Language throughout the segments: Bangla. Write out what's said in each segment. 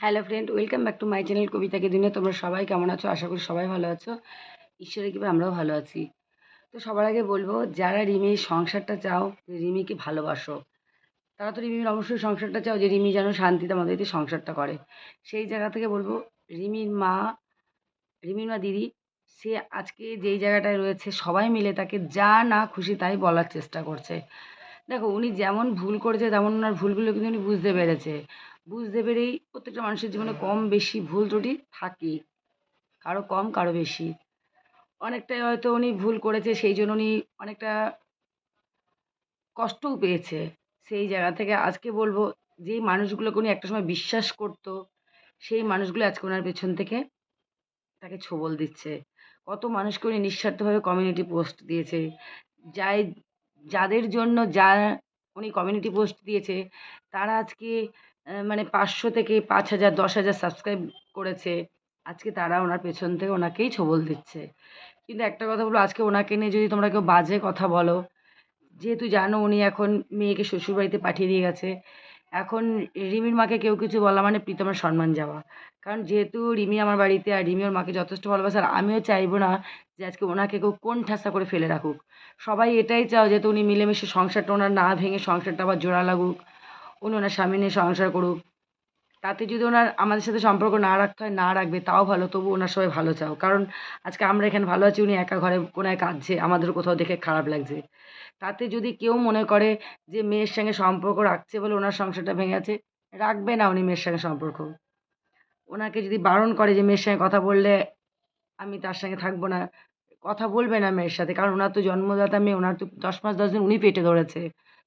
Hello friend welcome back to my channel কবিতাকে দিনে তোমরা সবাই কেমন আছো? আশা করি সবাই ভালো আছো। ঈশ্বরের কৃপায় আমরাও ভালো আছি। তো সবার আগে বলব, যারা রিমির সংসারটা চাও, রিমিকে ভালোবাসো, তারা তো রিমির অবশ্যই সংসারটা চাও, যে রিমি যেন শান্তিতে আমাদের সংসারটা করে। সেই জায়গা থেকে বলব, রিমির মা রিমির মা দিদি, সে আজকে যেই জায়গাটায় রয়েছে, সবাই মিলে তাকে যা না খুশি তাই বলার চেষ্টা করছে। দেখো, উনি যেমন ভুল করেছে, তেমন ওনার ভুলগুলো কিন্তু উনি বুঝতে পেরেছে। বুঝতে পেরেই প্রত্যেকটা মানুষের জীবনে কম বেশি ভুল ত্রুটি থাকেই কারও কম, কারও বেশি। অনেকটাই হয়তো উনি ভুল করেছে, সেই জন্য উনি অনেকটা কষ্টও পেয়েছে। সেই জায়গা থেকে আজকে বলব, যেই মানুষগুলোকে উনি একটা সময় বিশ্বাস করতো, সেই মানুষগুলো আজকে ওনার পেছন থেকে তাকে ছোবল দিচ্ছে। কত মানুষকে উনি নিঃস্বার্থভাবে কমিউনিটি পোস্ট দিয়েছে। যাই, যাদের জন্য যা উনি কমিউনিটি পোস্ট দিয়েছে, তারা আজকে মানে পাঁচশো থেকে পাঁচ হাজার, দশ হাজার সাবস্ক্রাইব করেছে। আজকে তারা ওনার পেছন থেকে ওনাকেই ছোবল দিচ্ছে। কিন্তু একটা কথা বলব আজকে ওনাকে নিয়ে যদি তোমরা কেউ বাজে কথা বলো যেহেতু জানো উনি এখন মেয়েকে শ্বশুরবাড়িতে পাঠিয়ে দিয়ে গেছে। এখন রিমির মাকে কেউ কিছু বলা মানে প্রীতমের সম্মান যাওয়া। কারণ যেহেতু রিমি আমার বাড়িতে আর রিমি ওর মাকে যথেষ্ট ভালোবাসে, আর আমিও চাইব না যে আজকে ওনাকে কেউ কোন ঠাসা করে ফেলে রাখুক। সবাই এটাই চাও যেহেতু উনি মিলেমিশে সংসারটা ওনার না ভেঙে সংসারটা আবার জোড়া লাগুক। উনি ওনার স্বামী নিয়ে সংসার করুক। তাতে যদি ওনার আমাদের সাথে সম্পর্ক না রাখতে হয়, না রাখবে, তাও ভালো। তবু ওনার সবাই ভালো চাও। কারণ আজকে আমরা এখানে ভালো আছি, উনি একা ঘরে কোনায় কাঁদছে আমাদের কোথাও দেখে খারাপ লাগছে। তাতে যদি কেউ মনে করে যে মেয়ের সঙ্গে সম্পর্ক রাখছে বলে ওনার সংসারটা ভেঙে আছে রাখবে না উনি মেয়ের সঙ্গে সম্পর্ক। ওনাকে যদি বারণ করে যে মেয়ের সঙ্গে কথা বললে আমি তার সঙ্গে থাকব না, কথা বলবে না মেয়ের সাথে। কারণ ওনার তো জন্মদাতা মেয়ে, ওনার তো দশ মাস, দশ দিন উনি পেটে ধরেছে।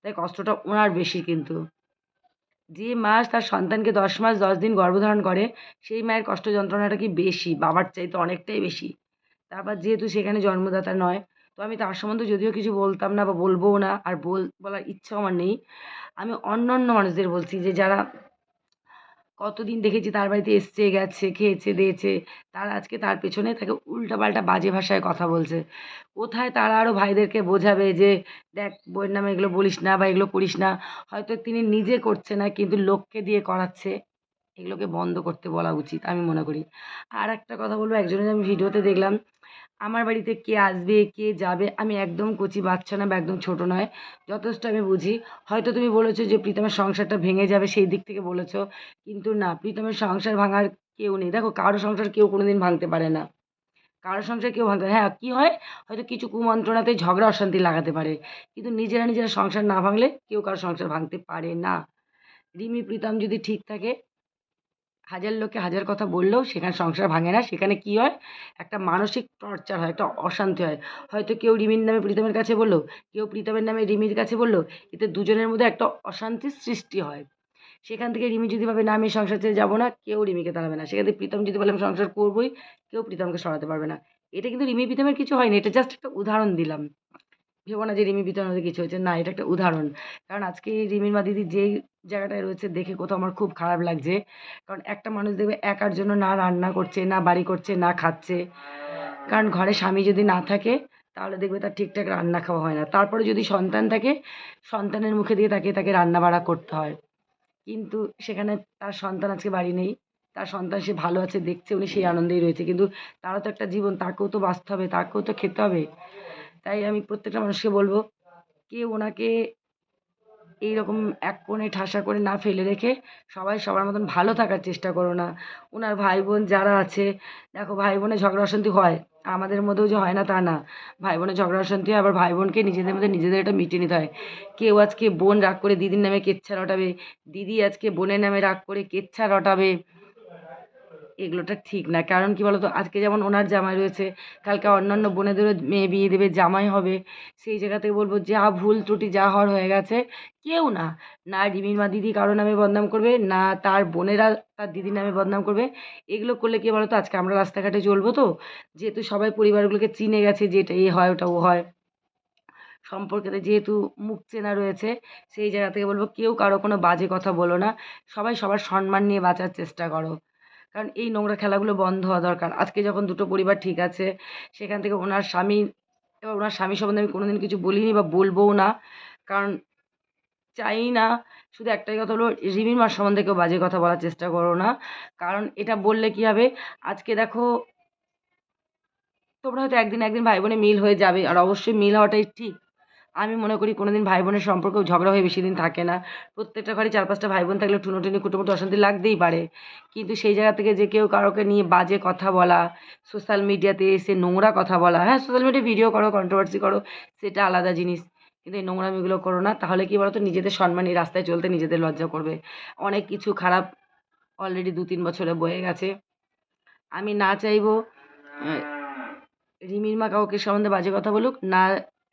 তাই কষ্টটা ওনার বেশি কিন্তু। যে মা তার সন্তানকে দশ মাস, দশ দিন গর্ভধারণ করে, সেই মায়ের কষ্ট যন্ত্রণাটা কি বেশি? বাবার চাইতে অনেকটাই বেশি। তারপর যেহেতু সেখানে জন্মদাতা নয়, তো আমি তার সম্বন্ধে যদিও কিছু বলতাম না বা বলবোও না, আর বল, বলার ইচ্ছাও আমার নেই। আমি অন্য অন্য মানুষদের বলছি যে যারা কতদিন দেখেছি তার বাড়িতে এসছে, গেছে, খেয়েছে, দিয়েছে। তারা আজকে তার পেছনে তাকে উল্টাপাল্টা বাজে ভাষায় কথা বলছে। কোথায় তারা আরও ভাইদেরকে বোঝাবে যে, দেখ বইয়ের নামে এগুলো বলিস না বা এগুলো করিস না। হয়তো তিনি নিজে করছে না, কিন্তু লোককে দিয়ে করাচ্ছে। এগুলোকে বন্ধ করতে বলা উচিত, আমি মনে করি। আর একটা কথা বলব, একজনের আমি ভিডিওতে দেখলাম আমার বাড়িতে কে আসবে, কে যাবে, আমি একদম কচি বাচ্চা না বা একদম ছোট নয়, যথেষ্ট আমি বুঝি। হয়তো তুমি বলেছ যে প্রীতমের সংসারটা ভেঙে যাবে সেই দিক থেকে বলেছ, কিন্তু না, প্রীতমের সংসার ভাঙার কেউ নেই। দেখো, কারও সংসার কেউ কোনোদিন ভাঙতে পারে না। কারও সংসার কেউ ভাঙতে হ্যাঁ কী হয়, হয়তো কিছু কুমন্ত্রণাতে ঝগড়া অশান্তি লাগাতে পারে, কিন্তু নিজেরা নিজেরা সংসার না ভাঙলে কেউ কারও সংসার ভাঙতে পারে না। রিমি, প্রীতম যদি ঠিক থাকে হাজার লোককে হাজার কথা বললেও সেখানে সংসার ভাঙে না। সেখানে কি হয়? একটা মানসিক টর্চার হয়, একটা অশান্তি হয়। হয়তো কেউ রিমির নামে প্রীতমের কাছে বলল, কেউ প্রীতমের নামে রিমির কাছে বলল, এতে দুজনের মধ্যে একটা অশান্তির সৃষ্টি হয়। সেখান থেকে রিমি যদি ভাবে, না, আমি সংসার ছেড়ে যাব না, কেউ রিমিকে তাড়াবে না। সেখান থেকে প্রীতম যদি বলে, আমি সংসার করবোই, কেউ প্রীতমকে সরাতে পারবে না। এটা কিন্তু রিমি প্রীতমের কিছু হয়নি। এটা জাস্ট একটা উদাহরণ দিলাম। ভেবো না যে রিমি মধ্যে কিছু হয়েছে। না, এটা একটা উদাহরণ। কারণ আজকে রিমির মা দিদি যেই জায়গাটায় রয়েছে দেখে কোথাও আমার খুব খারাপ লাগছে। কারণ একটা মানুষ দেখবে একার জন্য না রান্না করছে, না বাড়ি করছে, না খাচ্ছে। কারণ ঘরে স্বামী যদি না থাকে, তাহলে দেখবে তার ঠিকঠাক রান্না খাওয়া হয় না। তারপরে যদি সন্তান থাকে, সন্তানের মুখে দিয়ে তাকে তাকে রান্না বাড়া করতে হয়। কিন্তু সেখানে তার সন্তান আজকে বাড়ি নেই। তার সন্তান সে ভালো আছে, দেখছে, উনি সেই আনন্দেই রয়েছে। কিন্তু তারও তো একটা জীবন, তাকেও তো বাঁচতে হবে, তাকেও তো খেতে হবে। তাই আমি প্রত্যেকটা মানুষকে বলব কেউ ওনাকে এইরকম এক কোণে ঠাসা করে না ফেলে রেখে সবাই সবার মতন ভালো থাকার চেষ্টা করো না। ওনার ভাই বোন যারা আছে, দেখো ভাই বোনের ঝগড়া অশান্তি হয়, আমাদের মধ্যেও যে হয় না তা না। ভাই বোনের ঝগড়া অশান্তি হয়, আবার ভাই বোনকে নিজেদের মধ্যে নিজেদের এটা মিটিয়ে নিতে হয়। কেউ আজকে বোন রাগ করে দিদির নামে কেচ্ছা রটাবে, দিদি আজকে বোনের নামে রাগ করে কেচ্ছা রটাবে। এগুলোটা ঠিক না। কারণ কি বলতো? আজকে যেমন ওনার জামাই রয়েছে, কালকে অন্যান্য বোনেদেরও মেয়ে বিয়ে দেবে, জামাই হবে, সেই জায়গা থেকে বলব যা ভুল ত্রুটি, যা হওয়ার হয়ে গেছে, কেউ না। না রিমির মা দিদি কারও নামে বদনাম করবে, না তার বোনেরা তার দিদির নামে বদনাম করবে। এগুলো করলে কি বলতো? আজকে আমরা রাস্তাঘাটে চলবো তো? যেহেতু সবাই পরিবারগুলোকে চিনে গেছে যে এটা এ হয়, ওটা ও হয়। সম্পর্কেতে যেহেতু মুখ চেনা রয়েছে, সেই জায়গা থেকে বলব, কেউ কারও কোনো বাজে কথা বলো না। সবাই সবার সম্মান নিয়ে বাঁচার চেষ্টা করো। কারণ এই নোংরা খেলাগুলো বন্ধ হওয়া দরকার। আজকে যখন দুটো পরিবার ঠিক আছে, সেখান থেকে ওনার স্বামী, এবার ওনার স্বামী সম্বন্ধে আমি কোনোদিন কিছু বলিনি বা বলবোও না। কারণ চাই না, শুধু একটাই কথা হলো, রিমির মার সম্বন্ধে কেউ বাজে কথা বলার চেষ্টা করো না। কারণ এটা বললে কী হবে, আজকে দেখো, তোমরা হয়তো একদিন একদিন ভাই বোনে মিল হয়ে যাবে, আর অবশ্যই মিল হওয়াটাই ঠিক। আমি মনে করি কোনো দিন ভাই বোনের সম্পর্ক ঝগড়া হয়ে বেশি দিন থাকে না। প্রত্যেকটা ঘরে চার পাঁচটা ভাই বোন থাকলে ঠুনোটুনি কুটোমুটো অশান্তি লাগতেই পারে। কিন্তু সেই জায়গা থেকে যে কেউ কারোকে নিয়ে বাজে কথা বলা, সোশ্যাল মিডিয়াতে এসে নোংরা কথা বলা হ্যাঁ সোশ্যাল মিডিয়ায় ভিডিও করো কন্ট্রোভার্সি করো, সেটা আলাদা জিনিস। কিন্তু এই নোংরামিগুলো করো না, তাহলে কি বলো তো নিজেদের সম্মান এই রাস্তায় চলতে নিজেদের লজ্জা করবে। অনেক কিছু খারাপ অলরেডি দু তিন বছরে বয়ে গেছে। আমি না চাইব রিমির মা কাউকে সম্বন্ধে বাজে কথা বলুক, না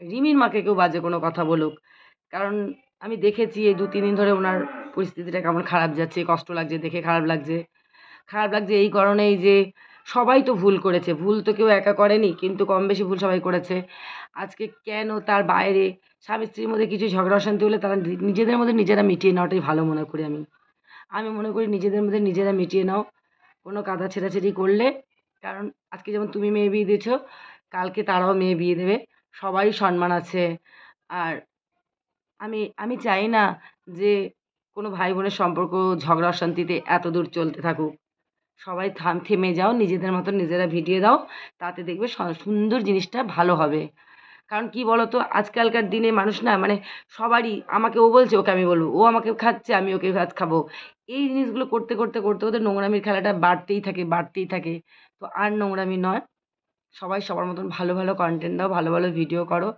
রিমির মাকে কেউ বাজে কোনো কথা বলুক। কারণ আমি দেখেছি এই দু তিন দিন ধরে ওনার পরিস্থিতিটা কেমন খারাপ যাচ্ছে, কষ্ট লাগছে, দেখে খারাপ লাগছে। খারাপ লাগছে এই কারণেই যে সবাই তো ভুল করেছে, ভুল তো কেউ একা করেনি, কিন্তু কম বেশি ভুল সবাই করেছে। আজকে কেন তার বাইরে স্বামী স্ত্রীর মধ্যে কিছু ঝগড়া অশান্তি হলে তারা নিজেদের মধ্যে নিজেরা মিটিয়ে নেওয়াটাই ভালো মনে করি আমি। আমি মনে করি নিজেদের মধ্যে নিজেরা মিটিয়ে নাও। কোনো কাদা ছেঁড়াছেড়ি করলে, কারণ আজকে যেমন তুমি মেয়ে বিয়ে দিয়েছ, কালকে তারাও মেয়ে বিয়ে দেবে। সবারই সম্মান আছে। আর আমি আমি চাই না যে কোনো ভাই বোনের সম্পর্ক, ঝগড়া, অশান্তিতে এত দূর চলতে থাকুক। সবাই থাম, থেমে যাও, নিজেদের মতো নিজেরা ভিডিও দাও, তাতে দেখবে সুন্দর জিনিসটা ভালো হবে। কারণ কি বলতো, আজকালকার দিনে মানুষ না মানে সবারই, আমাকে ও বলছে, ওকে আমি বলব, ও আমাকে খাচ্ছে, আমি ওকে ভাত খাব। এই জিনিসগুলো করতে করতে করতে করতে নোংরামির খেলাটা বাড়তেই থাকে বাড়তেই থাকে। তো আর নোংরামি নয়। সবাই সবার মতন ভালো ভালো কন্টেন্ট দাও, ভালো ভালো ভিডিও করো।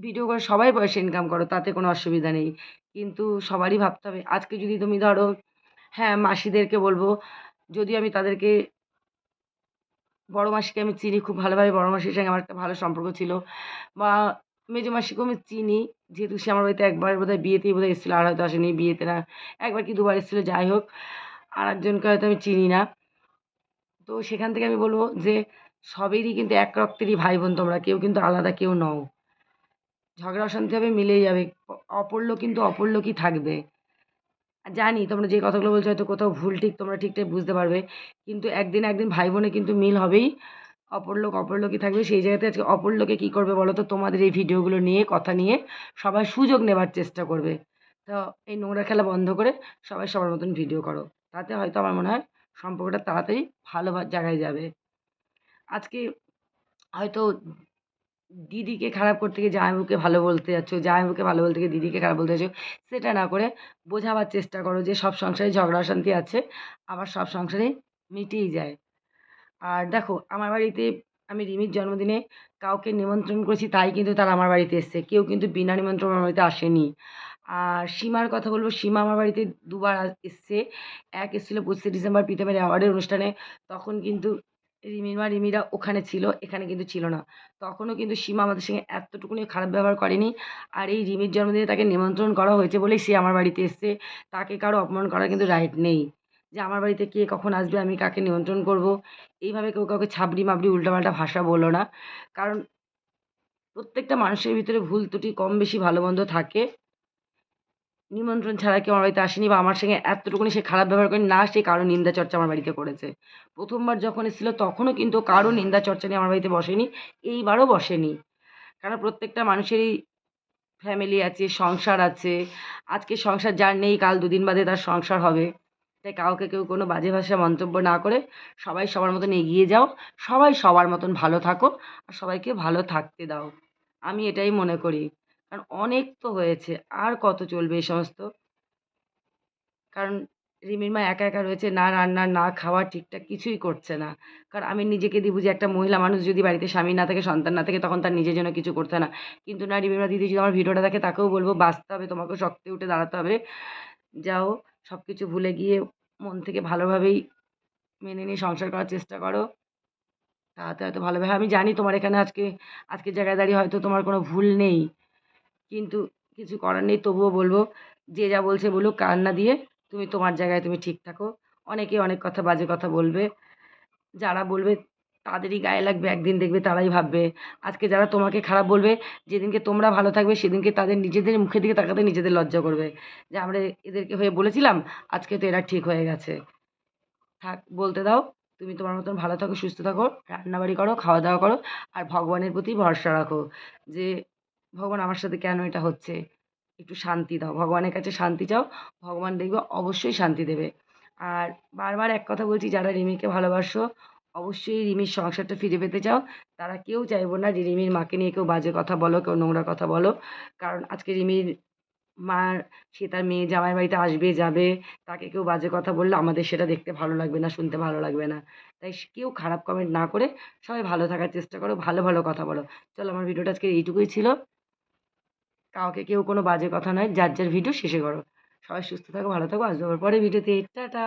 ভিডিও করে সবাই পয়সা ইনকাম করো, তাতে কোনো অসুবিধা নেই। কিন্তু সবারই ভাবতে হবে, আজকে যদি তুমি ধরো হ্যাঁ মাসিদেরকে বলব যদি আমি তাদেরকে, বড় মাসিকে আমি চিনি, খুব ভালোভাবে বড় মাসির সঙ্গে আমার একটা ভালো সম্পর্ক ছিল। বা মেজো মাসিকেও আমি চিনি, যেহেতু সে আমার বাড়িতে একবার বোধহয় বিয়েতেই বোধহয় এসেছিল, আর হয়তো আসেনি বিয়েতে না, একবার কি দুবার এসেছিল, যাই হোক আর একজনকে হয়তো আমি চিনি না। তো সেখান থেকে আমি বলব যে সবেরই কিন্তু এক রক্তেরই ভাই বোন তোমরা, কেউ কিন্তু আলাদা, কেউ নও। ঝগড়া অশান্তি হবে, মিলেই যাবে। অপর লোক কিন্তু অপর লোকই থাকবে। জানি তোমরা যে কথাগুলো বলছো হয়তো কোথাও ভুল, ঠিক তোমরা ঠিকঠাক বুঝতে পারবে। কিন্তু একদিন একদিন ভাই বোনে কিন্তু মিল হবেই। অপর লোক অপর লোকই থাকবে। সেই জায়গাতে আজকে অপর লোকে কী করবে বলো তো? তোমাদের এই ভিডিওগুলো নিয়ে, কথা নিয়ে সবাই সুযোগ নেবার চেষ্টা করবে। তো এই নোংরা খেলা বন্ধ করে সবাই সবার মতন ভিডিও করো। তাতে হয়তো আমার মনে হয় সম্পর্কটা তাড়াতাড়ি ভালো জায়গায় যাবে। আজকে হয়তো দিদিকে খারাপ করতে গিয়ে জামাইবাবুকে ভালো বলতে যাচ্ছ, জামাইবাবুকে ভালো বলতে গিয়ে দিদিকে খারাপ বলতে যাচ্ছ, সেটা না করে বোঝাবার চেষ্টা করো যে সব সংসারে ঝগড়া শান্তি আছে, আবার সব সংসারে মিটেই যায়। আর দেখো, আমার বাড়িতে আমি রিমির জন্মদিনে কাউকে নিমন্ত্রণ করেছি তাই কিন্তু তারা আমার বাড়িতে এসছে, কেউ কিন্তু বিনা নিমন্ত্রণ আমার বাড়িতে আসেনি। আর সীমার কথা বলব, সীমা আমার বাড়িতে দুবার এসছে, এক এসেছিল পঁচিশে ডিসেম্বর প্রীতমের অ্যাওয়ার্ডের অনুষ্ঠানে, তখন কিন্তু রিমির মা রিমিরা ওখানে ছিল, এখানে কিন্তু ছিল না। তখনও কিন্তু সীমা আমাদের সঙ্গে এতটুকুনি খারাপ ব্যবহার করেনি। আর এই রিমির জন্মদিনে তাকে নিমন্ত্রণ করা হয়েছে বলেই সে আমার বাড়িতে এসছে। তাকে কারও অপমান করার কিন্তু রাইট নেই। যে আমার বাড়িতে কে কখন আসবে, আমি কাকে নিমন্ত্রণ করব, এইভাবে কেউ কাউকে ছাবড়ি মাবড়ি উল্টাপাল্টা ভাষা বলো না। কারণ প্রত্যেকটা মানুষের ভিতরে ভুল ত্রুটি কম বেশি ভালো মন্দ থাকে। নিমন্ত্রণ ছাড়া কেউ আমার বাড়িতে আসেনি বা আমার সঙ্গে এতটুকুনি সে খারাপ ব্যবহার করেনি, না সে কারও নিন্দা চর্চা আমার বাড়িতে করেছে। প্রথমবার যখন এসেছিল তখনও কিন্তু কারও নিন্দা চর্চা নিয়ে আমার বাড়িতে বসেনি, এইবারও বসেনি। কারণ প্রত্যেকটা মানুষেরই ফ্যামিলি আছে, সংসার আছে। আজকে সংসার যার নেই, কাল দুদিন বাদে তার সংসার হবে। তাই কাউকে কেউ কোনো বাজে ভাষা মন্তব্য না করে সবাই সবার মতন এগিয়ে যাও, সবাই সবার মতন ভালো থাকো, আর সবাইকে ভালো থাকতে দাও। আমি এটাই মনে করি। কারণ অনেক তো হয়েছে। আর কত চলবে এই সমস্ত? কারণ রিমির মা একা একা রয়েছে, না রান্না, না খাওয়া, ঠিকঠাক কিছুই করছে না। কারণ আমি নিজেকে দিয়ে বুঝি একটা মহিলা মানুষ যদি বাড়িতে স্বামী না থাকে, সন্তান না থাকে, তখন তার নিজের জন্য কিছু করতে না। কিন্তু না, রিমির মা দিদি যদি আমার ভিডিওটা দেখে, তাকেও বলব, বাঁচতে হবে, তোমাকেও শক্তি উঠে দাঁড়াতে হবে। যাও সব কিছু ভুলে গিয়ে মন থেকে ভালোভাবেই মেনে নিয়ে সংসার করার চেষ্টা করো। তাতে হয়তো ভালো হবে। আমি জানি তোমার এখানে আজকে, আজকের জায়গায় দাঁড়িয়ে হয়তো তোমার কোনো ভুল নেই। কিন্তু কিছু করার নেই, তবুও বলব, যে যা বলছে বলুক কান না দিয়ে তুমি তোমার জায়গায় তুমি ঠিক থাকো। অনেকে অনেক কথা বাজে কথা বলবে, যারা বলবে তাদেরই গায়ে লাগবে, একদিন দেখবে তারাই ভাববে। আজকে যারা তোমাকে খারাপ বলবে, যেদিনকে তোমরা ভালো থাকবে, সেদিনকে তাদের নিজেদের মুখের দিকে তাকাতে নিজেদের লজ্জা করবে। যে আমরা এদেরকে হয়ে বলেছিলাম, আজকে তো এরা ঠিক হয়ে গেছে। থাক, বলতে দাও, তুমি তোমার মতন ভালো থাকো, সুস্থ থাকো, রান্নাবাড়ি করো, খাওয়া দাওয়া করো, আর ভগবানের প্রতি ভরসা রাখো যে ভগবান আমার সাথে কেন এটা হচ্ছে? একটু শান্তি দাও। ভগবানের কাছে শান্তি চাও, ভগবান দেখবে অবশ্যই শান্তি দেবে। আর বারবার এক কথা বলছি, যারা রিমিকে ভালোবাসো, অবশ্যই রিমির সংসারটা ফিরে পেতে চাও। তারা কেউ চাইব না যে রিমির মাকে নিয়ে কেউ বাজে কথা বলো, কেউ নোংরা কথা বলো। কারণ আজকে রিমির মার সে তার মেয়ে জামাই বাড়িতে আসবে, যাবে। তাকে কেউ বাজে কথা বললে আমাদের সেটা দেখতে ভালো লাগবে না, শুনতে ভালো লাগবে না। তাই কেউ খারাপ কমেন্ট না করে সবাই ভালো থাকার চেষ্টা করো, ভালো ভালো কথা বলো। চলো, আমার ভিডিওটা আজকে এইটুকুই ছিল। কাউকে কেউ কোনো বাজে কথা নয়, যার যার ভিডিও শেষে করো। সবাই সুস্থ থাকো, ভালো থাকো আসব পরে ভিডিওতে টাটা!